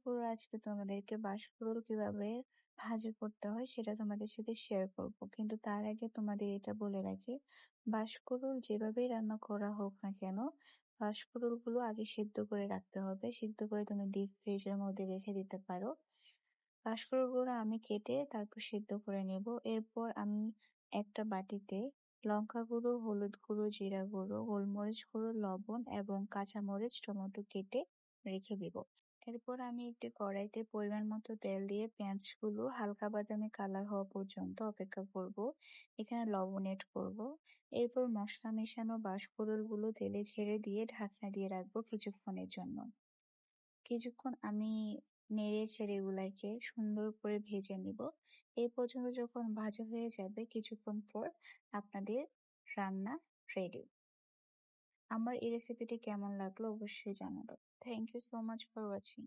পুরো আজকে তোমাদেরকে বাঁশকুড়ুল কীভাবে ভাজি করতে হয় সেটা তোমাদের সাথে শেয়ার করব। কিন্তু তার আগে তোমাদের এটা বলে রাখি বাঁশকুড়ুল যেভাবেই রান্না করা হোক না কেন বাঁশকুড়ুলগুলো আগে সিদ্ধ করে রাখতে হবে। সিদ্ধ করে তুমি ডিপ ফ্রিজের মধ্যে রেখে দিতে পারো। বাঁশকুড়ুলগুলো আমি কেটে তারপর সিদ্ধ করে নেব। এরপর আমি একটা বাটিতে লঙ্কা গুঁড়ো, হলুদ গুঁড়ো, জিরা গুঁড়ো, গোলমরিচ গুঁড়ো, লবণ এবং কাঁচামরিচ, টমেটো কেটে রেখে দেব। এরপর আমি একটি কড়াইতে পরিমাণ মতো তেল দিয়ে পেঁয়াজগুলো হালকা বাদামি কালার হওয়া পর্যন্ত অপেক্ষা করব। এখানে লবণ এড করব। এরপর মশলা মেশানো গুলো তেলে ছেড়ে দিয়ে ঢাকনা দিয়ে রাখব কিছুক্ষণের জন্য। কিছুক্ষণ আমি নেড়ে ছেড়ে এগুলাকে সুন্দর করে ভেজে নিব। এই পর্যন্ত যখন ভাজা হয়ে যাবে কিছুক্ষণ পর আপনাদের রান্না রেডি আমার এই রেসিপিটি কেমন লাগল অবশ্যই জানাবেন thank you so much for watching